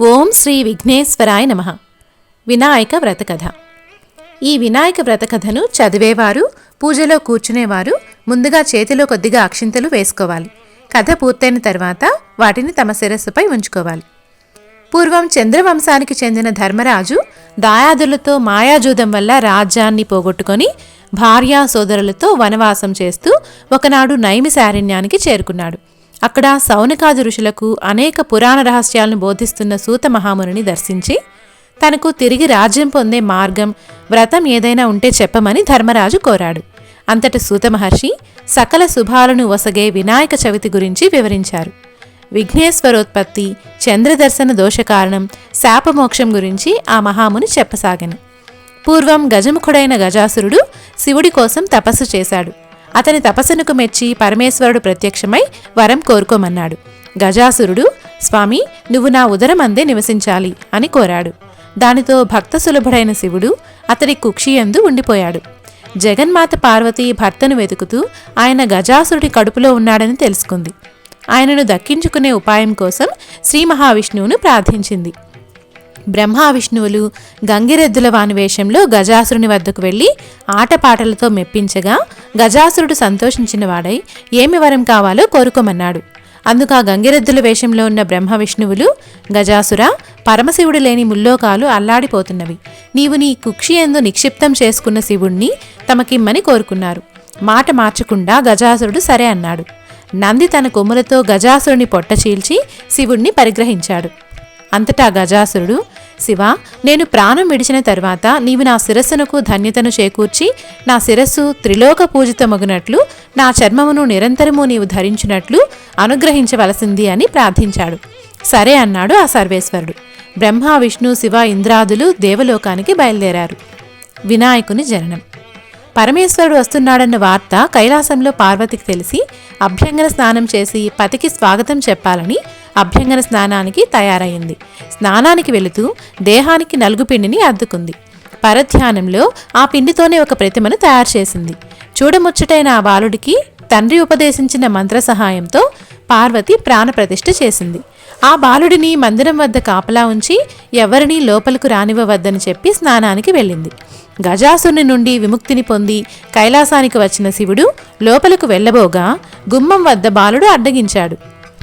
ఓం శ్రీ విఘ్నేశ్వరాయ నమ. వినాయక వ్రతకథ. ఈ వినాయక వ్రతకథను చదివేవారు పూజలో కూర్చునేవారు ముందుగా చేతిలో కొద్దిగా అక్షింతలు వేసుకోవాలి. కథ పూర్తయిన తర్వాత వాటిని తమ శిరస్సుపై ఉంచుకోవాలి. పూర్వం చంద్రవంశానికి చెందిన ధర్మరాజు దాయాదులతో మాయాజూదం వల్ల రాజ్యాన్ని పోగొట్టుకొని భార్యా సోదరులతో వనవాసం చేస్తూ ఒకనాడు నైమిశారణ్యానికి చేరుకున్నాడు. అక్కడ సౌనకాది ఋషులకు అనేక పురాణ రహస్యాలను బోధిస్తున్న సూత మహామునిని దర్శించి తనకు తిరిగి రాజ్యం పొందే మార్గం వ్రతం ఏదైనా ఉంటే చెప్పమని ధర్మరాజు కోరాడు. అంతట సూత మహర్షి సకల శుభాలను వసగే వినాయక చవితి గురించి వివరించారు. విఘ్నేశ్వరోత్పత్తి చంద్రదర్శన దోషకారణం శాపమోక్షం గురించి ఆ మహాముని చెప్పసాగను. పూర్వం గజముఖుడైన గజాసురుడు శివుడి కోసం తపస్సు చేశాడు. అతని తపస్సునకు మెచ్చి పరమేశ్వరుడు ప్రత్యక్షమై వరం కోరుకోమన్నాడు. గజాసురుడు స్వామి నువ్వు నా ఉదరం అందే నివసించాలి అని కోరాడు. దానితో భక్త సులభుడైన శివుడు అతడి కుక్షియందు ఉండిపోయాడు. జగన్మాత పార్వతి భర్తను వెతుకుతూ ఆయన గజాసురుడి కడుపులో ఉన్నాడని తెలుసుకుంది. ఆయనను దక్కించుకునే ఉపాయం కోసం శ్రీ మహావిష్ణువును ప్రార్థించింది. బ్రహ్మ విష్ణువులు గంగిరెద్దుల వాని వేషంలో గజాసురుని వద్దకు వెళ్ళి ఆటపాటలతో మెప్పించగా గజాసురుడు సంతోషించిన వాడై ఏమి వరం కావాలో కోరుకోమన్నాడు. అందుకు ఆ గంగిరెద్దుల వేషంలో ఉన్న బ్రహ్మ విష్ణువులు గజాసుర పరమశివుడు లేని ముల్లోకాలు అల్లాడిపోతున్నవి. నీవు నీ కుక్షి ఎందు నిక్షిప్తం చేసుకున్న శివుణ్ణి తమకిమ్మని కోరుకున్నారు. మాట మార్చకుండా గజాసురుడు సరే అన్నాడు. నంది తన కొమ్ములతో గజాసురుని పొట్ట చీల్చి శివుణ్ణి పరిగ్రహించాడు. అంతటా గజాసురుడు శివ నేను ప్రాణం విడిచిన తర్వాత నీవు నా శిరస్సునకు ధన్యతను చేకూర్చి నా శిరస్సు త్రిలోక పూజితమగునట్లు నా చర్మమును నిరంతరము నీవు ధరించినట్లు అనుగ్రహించవలసింది అని ప్రార్థించాడు. సరే అన్నాడు ఆ సర్వేశ్వరుడు. బ్రహ్మ విష్ణు శివ ఇంద్రాదులు దేవలోకానికి బయలుదేరారు. వినాయకుని జననం. పరమేశ్వరుడు వస్తున్నాడన్న వార్త కైలాసంలో పార్వతికి తెలిసి అభ్యంగన స్నానం చేసి పతికి స్వాగతం చెప్పాలని అభ్యంగన స్నానానికి తయారైంది. స్నానానికి వెళుతూ దేహానికి నలుగు పిండిని అద్దుకుంది. పరధ్యానంలో ఆ పిండితోనే ఒక ప్రతిమను తయారు చేసింది. చూడముచ్చటైన ఆ బాలుడికి తండ్రి ఉపదేశించిన మంత్ర సహాయంతో పార్వతి ప్రాణప్రతిష్ఠ చేసింది. ఆ బాలుడిని మందిరం వద్ద కాపలా ఉంచి ఎవరినీ లోపలకు రానివ్వవద్దని చెప్పి స్నానానికి వెళ్ళింది. గజాసుని నుండి విముక్తిని పొంది కైలాసానికి వచ్చిన శివుడు లోపలకు వెళ్ళబోగా గుమ్మం వద్ద బాలుడు అడ్డగించాడు.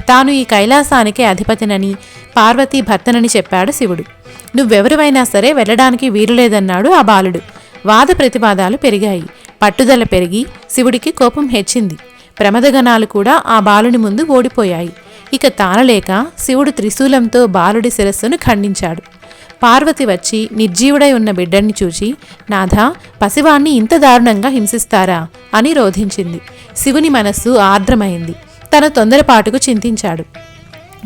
తాను ఈ కైలాసానికి అధిపతినని పార్వతీ భర్తనని చెప్పాడు శివుడు. నువ్వెవరివైనా సరే వెళ్ళడానికి వీలులేదన్నాడు ఆ బాలుడు. వాద ప్రతివాదాలు పెరిగాయి. పట్టుదల పెరిగి శివుడికి కోపం హెచ్చింది. ప్రమదగణాలు కూడా ఆ బాలుని ముందు ఓడిపోయాయి. ఇక తానలేక శివుడు త్రిశూలంతో బాలుడి శిరస్సును ఖండించాడు. పార్వతి వచ్చి నిర్జీవుడై ఉన్న బిడ్డని చూచి నాథ పసివాణ్ణి ఇంత దారుణంగా హింసిస్తారా? అని రోధించింది. శివుని మనస్సు ఆర్ద్రమైంది. తన తొందరపాటుకు చింతించాడు.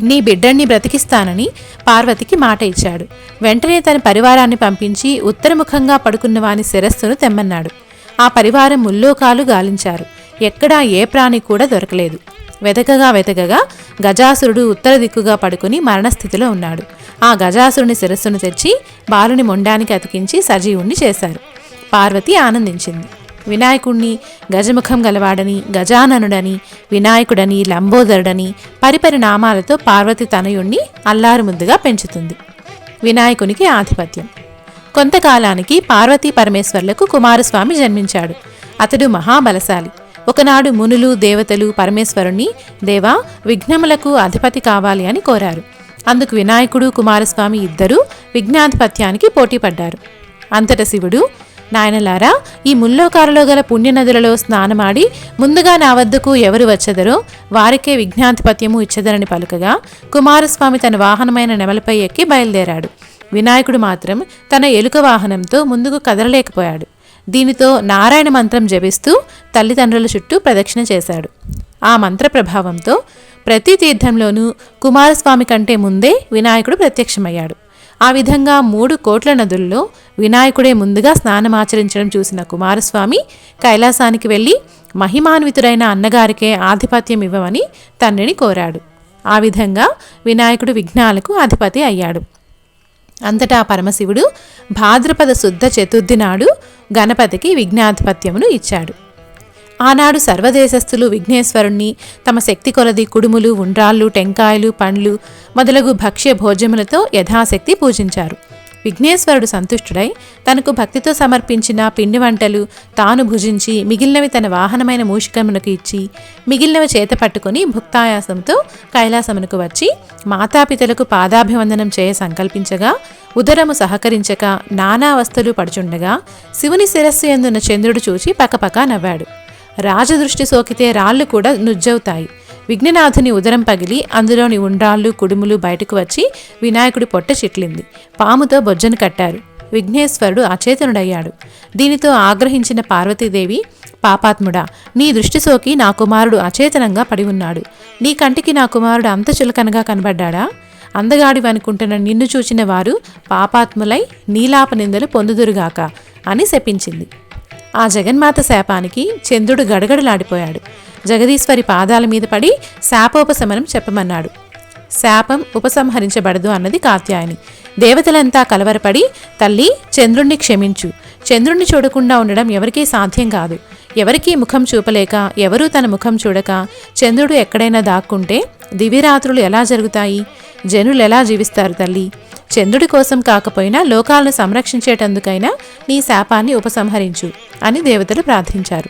నీ బిడ్డని బ్రతికిస్తానని పార్వతికి మాట ఇచ్చాడు. వెంటనే తన పరివారాన్ని పంపించి ఉత్తరముఖంగా పడుకున్న వాని శిరస్సును తెమ్మన్నాడు. ఆ పరివారం ముల్లోకాలు గాలించారు. ఎక్కడా ఏ ప్రాణి కూడా దొరకలేదు. వెతకగా వెతకగా గజాసురుడు ఉత్తర దిక్కుగా పడుకుని మరణస్థితిలో ఉన్నాడు. ఆ గజాసురుని శిరస్సును తెచ్చి బాలుని మొండానికి అతికించి సజీవుణ్ణి చేశారు. పార్వతి ఆనందించింది. వినాయకుణ్ణి గజముఖం గలవాడని గజాననుడని వినాయకుడని లంబోదరుడని పరిపరి నామాలతో పార్వతి తనయుణ్ణి అల్లారు ముద్దుగా పెంచుతుంది. వినాయకునికి ఆధిపత్యం. కొంతకాలానికి పార్వతీ పరమేశ్వర్లకు కుమారస్వామి జన్మించాడు. అతడు మహాబలశాలి. ఒకనాడు మునులు దేవతలు పరమేశ్వరుణ్ణి దేవా విఘ్నములకు అధిపతి కావాలి అని కోరారు. అందుకు వినాయకుడు కుమారస్వామి ఇద్దరూ విఘ్నాధిపత్యానికి పోటీపడ్డారు. అంతట శివుడు నాయనలారా ఈ ముల్లోకారులో గల పుణ్యనదులలో స్నానమాడి ముందుగా నా వద్దకు ఎవరు వచ్చెదరో వారికే విఘ్నాధిపత్యము ఇచ్చదరని పలుకగా కుమారస్వామి తన వాహనమైన నెమలపై ఎక్కి బయలుదేరాడు. వినాయకుడు మాత్రం తన ఎలుక వాహనంతో ముందుకు కదలలేకపోయాడు. దీనితో నారాయణ మంత్రం జపిస్తూ తల్లిదండ్రుల చుట్టూ ప్రదక్షిణ చేశాడు. ఆ మంత్ర ప్రభావంతో ప్రతి తీర్థంలోనూ కుమారస్వామి కంటే ముందే వినాయకుడు ప్రత్యక్షమయ్యాడు. ఆ విధంగా మూడు కోట్ల నదుల్లో వినాయకుడే ముందుగా స్నానమాచరించడం చూసిన కుమారస్వామి కైలాసానికి వెళ్ళి మహిమాన్వితుడైన అన్నగారికే ఆధిపత్యం ఇవ్వమని తండ్రిని కోరాడు. ఆ విధంగా వినాయకుడు విఘ్నాలకు అధిపతి అయ్యాడు. అంతటా పరమశివుడు భాద్రపద శుద్ధ చతుర్థి నాడు గణపతికి విఘ్నాధిపత్యమును ఇచ్చాడు. ఆనాడు సర్వదేశస్థులు విఘ్నేశ్వరుణ్ణి తమ శక్తి కొలది కుడుములు ఉండ్రాళ్ళు టెంకాయలు పండ్లు మొదలగు భక్ష్య భోజ్యములతో యథాశక్తి పూజించారు. విఘ్నేశ్వరుడు సంతుష్టుడై తనకు భక్తితో సమర్పించిన పిండి వంటలు తాను భుజించి మిగిలినవి తన వాహనమైన మూషికమునకు ఇచ్చి మిగిలినవి చేత పట్టుకుని భుక్తాయాసంతో కైలాసమునకు వచ్చి మాతాపితలకు పాదాభివందనం చేయ సంకల్పించగా ఉదరము సహకరించక నానా వస్తువులు పడుచుండగా శివుని శిరస్సు ఎందున్న చంద్రుడు చూచి పకపక నవ్వాడు. రాజదృష్టి సోకితే రాళ్ళు కూడా నుజ్జవుతాయి. విఘ్ననాథుని ఉదరం పగిలి అందులోని ఉండ్రాళ్ళు కుడుములు బయటకు వచ్చి వినాయకుడి పొట్ట చిట్లింది. పాముతో బొజ్జను కట్టారు. విఘ్నేశ్వరుడు అచేతనుడయ్యాడు. దీనితో ఆగ్రహించిన పార్వతీదేవి పాపాత్ముడా నీ దృష్టి సోకి నా కుమారుడు అచేతనంగా పడి ఉన్నాడు. నీ కంటికి నా కుమారుడు అంత చులకనగా కనబడ్డాడా? అందగాడి అనుకుంటున్న నిన్ను చూచిన వారు పాపాత్ములై నీలాప నిందలు పొందుదురుగాక అని శపించింది. ఆ జగన్మాత శాపానికి చంద్రుడు గడగడలాడిపోయాడు. జగదీశ్వరి పాదాల మీద పడి శాపోపశమనం చెప్పమన్నాడు. శాపం ఉపసంహరించబడదు అన్నది కాత్యాయని. దేవతలంతా కలవరపడి తల్లి చంద్రుణ్ణి క్షమించు. చంద్రుణ్ణి చూడకుండా ఉండడం ఎవరికీ సాధ్యం కాదు. ఎవరికీ ముఖం చూపలేక ఎవరూ తన ముఖం చూడక చంద్రుడు ఎక్కడైనా దాక్కుంటే దివిరాత్రులు ఎలా జరుగుతాయి? జనులు ఎలా జీవిస్తారు తల్లి? చంద్రుడి కోసం కాకపోయినా లోకాలను సంరక్షించేటందుకైనా నీ శాపాన్ని ఉపసంహరించు అని దేవతలు ప్రార్థించారు.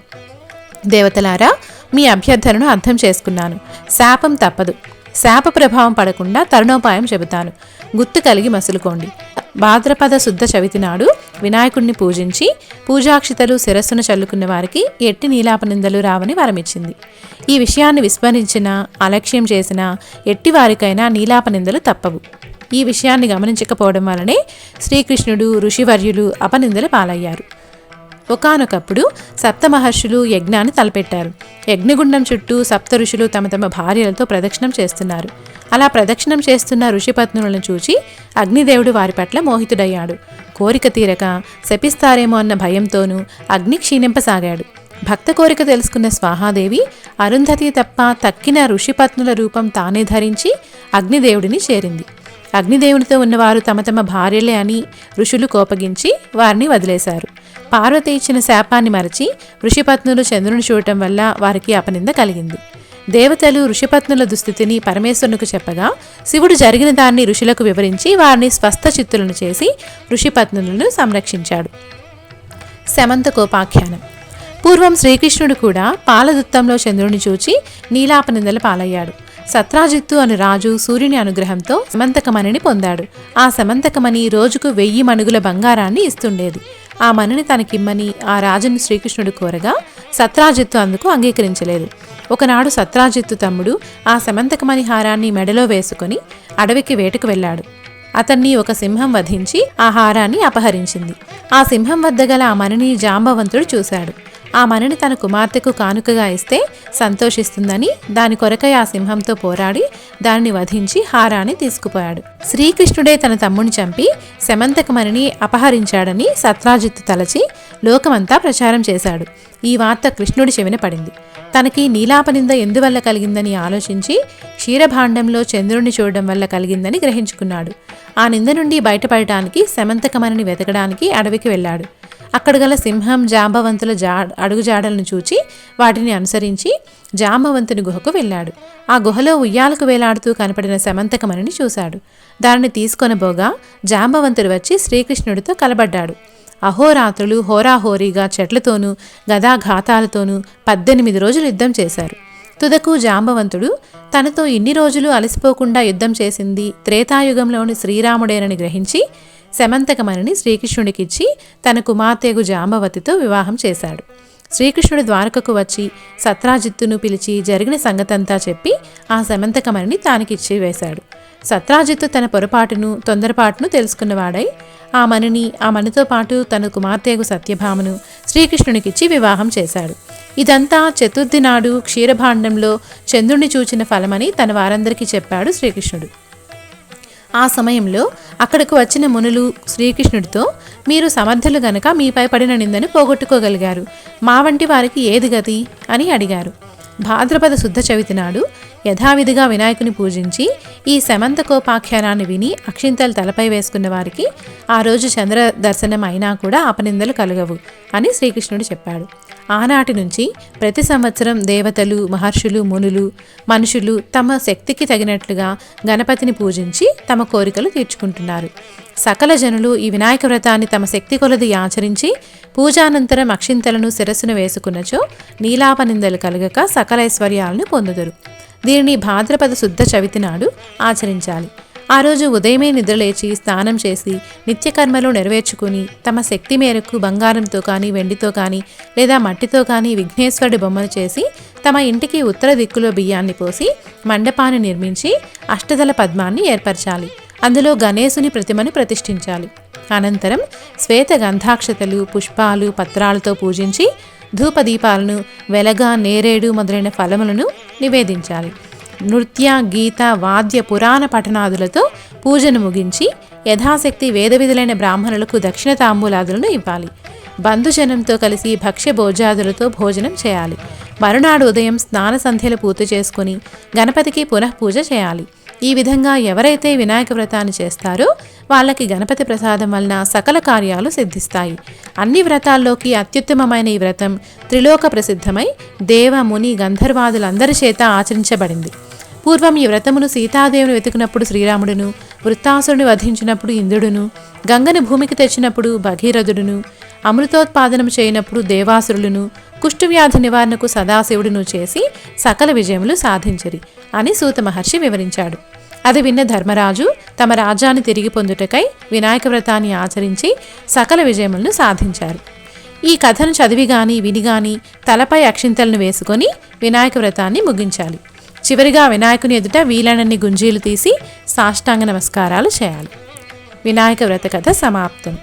దేవతలారా మీ అభ్యర్థనను అర్థం చేసుకున్నాను. శాపం తప్పదు. శాప ప్రభావం పడకుండా తరుణోపాయం చెబుతాను. గుర్తు కలిగి మసులుకోండి. భాద్రపద శుద్ధ చవితి నాడు వినాయకుడిని పూజించి పూజాక్షితలు శిరస్సును చల్లుకున్న వారికి ఎట్టి నీలాపనిందలు రావని వరమిచ్చింది. ఈ విషయాన్ని విస్మరించిన అలక్ష్యం చేసిన ఎట్టి వారికైనా నీలాపనిందలు తప్పవు. ఈ విషయాన్ని గమనించకపోవడం వలనే శ్రీకృష్ణుడు ఋషివర్యులు అపనిందలు పాలయ్యారు. ఒకానొకప్పుడు సప్త మహర్షులు యజ్ఞాన్ని తలపెట్టారు. యజ్ఞగుండం చుట్టూ సప్త ఋషులు తమ తమ భార్యలతో ప్రదక్షిణం చేస్తున్నారు. అలా ప్రదక్షిణం చేస్తున్న ఋషిపత్నులను చూచి అగ్నిదేవుడు వారి పట్ల మోహితుడయ్యాడు. కోరిక తీరక శపిస్తారేమో అన్న భయంతోనూ అగ్ని క్షీణింపసాగాడు. భక్త కోరిక తెలుసుకున్న స్వాహాదేవి అరుంధతి తప్ప తక్కిన ఋషిపత్నుల రూపం తానే ధరించి అగ్నిదేవుడిని చేరింది. అగ్నిదేవునితో ఉన్నవారు తమ తమ భార్యలే అని ఋషులు కోపగించి వారిని వదిలేశారు. పార్వతి ఇచ్చిన శాపాన్ని మరచి ఋషిపత్నులు చంద్రుని చూడటం వల్ల వారికి అపనింద కలిగింది. దేవతలు ఋషిపత్నుల దుస్థితిని పరమేశ్వరునికి చెప్పగా శివుడు జరిగిన దాన్ని ఋషులకు వివరించి వారిని స్వస్థ చిత్తులను చేసి ఋషిపత్నులను సంరక్షించాడు. శమంతకోపాఖ్యానం పూర్వం శ్రీకృష్ణుడు కూడా పాలదుత్తంలో చంద్రుని చూచి నీలాపనిందల పాలయ్యాడు. సత్రాజిత్తు అను రాజు సూర్యుని అనుగ్రహంతో సమంతకమణిని పొందాడు. ఆ సమంతకమణి రోజుకు వెయ్యి మణుగుల బంగారాన్ని ఇస్తుండేది. ఆ మణిని తనకిమ్మని ఆ రాజును శ్రీకృష్ణుడు కోరగా సత్రాజిత్తు అందుకు అంగీకరించలేదు. ఒకనాడు సత్రాజిత్తు తమ్ముడు ఆ సమంతకమణి హారాన్ని మెడలో వేసుకుని అడవికి వేటకు వెళ్ళాడు. అతన్ని ఒక సింహం వధించి ఆ హారాన్ని అపహరించింది. ఆ సింహం వద్ద గల ఆ మణిని జాంబవంతుడు చూశాడు. ఆ మణిని తన కుమార్తెకు కానుకగా ఇస్తే సంతోషిస్తుందని దాని కొరకై ఆ సింహంతో పోరాడి దానిని వధించి హారాన్ని తీసుకుపోయాడు. శ్రీకృష్ణుడే తన తమ్ముని చంపి శమంతకమణిని అపహరించాడని సత్రాజిత్తు తలచి లోకమంతా ప్రచారం చేశాడు. ఈ వార్త కృష్ణుడి చెవిన పడింది. తనకి నీలాపనింద ఎందువల్ల కలిగిందని ఆలోచించి క్షీరభాండంలో చంద్రుణ్ణి చూడడం వల్ల కలిగిందని గ్రహించుకున్నాడు. ఆ నింద నుండి బయటపడటానికి శమంతకమణిని వెతకడానికి అడవికి వెళ్ళాడు. అక్కడ గల సింహం జాంబవంతుల జా అడుగుజాడలను చూచి వాటిని అనుసరించి జాంబవంతుని గుహకు వెళ్ళాడు. ఆ గుహలో ఉయ్యాలకు వేలాడుతూ కనపడిన సమంతకమణిని చూశాడు. దానిని తీసుకొనబోగా జాంబవంతుడు వచ్చి శ్రీకృష్ణుడితో కలబడ్డాడు. అహోరాత్రులు హోరాహోరీగా చెట్లతోనూ గదాఘాతాలతోనూ పద్దెనిమిది రోజులు యుద్ధం చేశారు. తుదకు జాంబవంతుడు తనతో ఇన్ని రోజులు అలసిపోకుండా యుద్ధం చేసింది త్రేతాయుగంలోని శ్రీరాముడేనని గ్రహించి శమంతకమణిని శ్రీకృష్ణుడికిచ్చి తన కుమార్తెగు జాంబవతితో వివాహం చేశాడు. శ్రీకృష్ణుడు ద్వారకకు వచ్చి సత్రాజిత్తును పిలిచి జరిగిన సంగతంతా చెప్పి ఆ శమంతకమణిని తానికిచ్చి వేశాడు. సత్రాజిత్తు తన పొరపాటును తొందరపాటును తెలుసుకున్నవాడై ఆ మణిని ఆ మణితో పాటు తన కుమార్తెగు సత్యభామను శ్రీకృష్ణునికిచ్చి వివాహం చేశాడు. ఇదంతా చతుర్థి నాడు క్షీరభాండంలో చంద్రుణ్ణి చూచిన ఫలమని తన వారందరికీ చెప్పాడు శ్రీకృష్ణుడు. ఆ సమయంలో అక్కడకు వచ్చిన మునులు శ్రీకృష్ణుడితో మీరు సమర్థులు గనక మీపై పడిన నిందని పోగొట్టుకోగలిగారు. మా వంటి వారికి ఏది గతి? అని అడిగారు. భాద్రపద శుద్ధ చవితి నాడు యథావిధిగా వినాయకుని పూజించి ఈ శమంతకోపాఖ్యానాన్ని విని అక్షింతలు తలపై వేసుకున్న వారికి ఆ రోజు చంద్ర దర్శనం అయినా కూడా అపనిందలు కలగవు అని శ్రీకృష్ణుడు చెప్పాడు. ఆనాటి నుంచి ప్రతి సంవత్సరం దేవతలు మహర్షులు మునులు మనుషులు తమ శక్తికి తగినట్లుగా గణపతిని పూజించి తమ కోరికలు తీర్చుకుంటున్నారు. సకల జనులు ఈ వినాయక వ్రతాన్ని తమ శక్తి కొలది ఆచరించి పూజానంతరం అక్షింతలను శిరస్సును వేసుకున్నచో నీలాపనిందలు కలగక సకల ఐశ్వర్యాలను పొందుదురు. దీనిని భాద్రపద శుద్ధ చవితి నాడు ఆచరించాలి. ఆ రోజు ఉదయమే నిద్రలేచి స్నానం చేసి నిత్యకర్మలు నెరవేర్చుకుని తమ శక్తి మేరకు బంగారంతో కానీ వెండితో కానీ లేదా మట్టితో కానీ విఘ్నేశ్వరుడి బొమ్మను చేసి తమ ఇంటికి ఉత్తర దిక్కులో బియ్యాన్ని పోసి మండపాన్ని నిర్మించి అష్టదల పద్మాన్ని ఏర్పరచాలి. అందులో గణేశుని ప్రతిమను ప్రతిష్ఠించాలి. అనంతరం శ్వేత గంధాక్షతలు పుష్పాలు పత్రాలతో పూజించి ధూపదీపాలను వెలగ నేరేడు మొదలైన ఫలములను నివేదించాలి. నృత్య గీత వాద్య పురాణ పఠనాదులతో పూజను ముగించి యథాశక్తి వేదవిధులైన బ్రాహ్మణులకు దక్షిణ తాంబూలాదులను ఇవ్వాలి. బంధుజనంతో కలిసి భక్ష్య భోజాదులతో భోజనం చేయాలి. మరునాడు ఉదయం స్నాన సంధ్యలు పూర్తి చేసుకుని గణపతికి పునః పూజ చేయాలి. ఈ విధంగా ఎవరైతే వినాయక వ్రతాన్ని చేస్తారో వాళ్ళకి గణపతి ప్రసాదం వలన సకల కార్యాలు సిద్ధిస్తాయి. అన్ని వ్రతాల్లోకి అత్యుత్తమమైన ఈ వ్రతం త్రిలోక ప్రసిద్ధమై దేవ ముని గంధర్వాదులందరి చేత ఆచరించబడింది. పూర్వం ఈ వ్రతమును సీతాదేవిని వెతుకున్నప్పుడు శ్రీరాముడును వృత్తాసురుని వధించినప్పుడు ఇంద్రుడును గంగను భూమికి తెచ్చినప్పుడు భగీరథుడును అమృతోత్పాదనం చేయనప్పుడు దేవాసురులను కుష్ఠవ్యాధి నివారణకు సదాశివుడును చేసి సకల విజయములు సాధించరి అని సూత మహర్షి వివరించాడు. అది విన్న ధర్మరాజు తమ రాజ్యాన్ని తిరిగి పొందుటకై వినాయక వ్రతాన్ని ఆచరించి సకల విజయములను సాధించారు. ఈ కథను చదివి గాని విని గాని తలపై అక్షింతలను వేసుకొని వినాయక వ్రతాన్ని ముగించాలి. చివరిగా వినాయకుని ఎదుట వీలైనన్ని గుంజీలు తీసి సాష్టాంగ నమస్కారాలు చేయాలి. వినాయక వ్రత కథ సమాప్తం.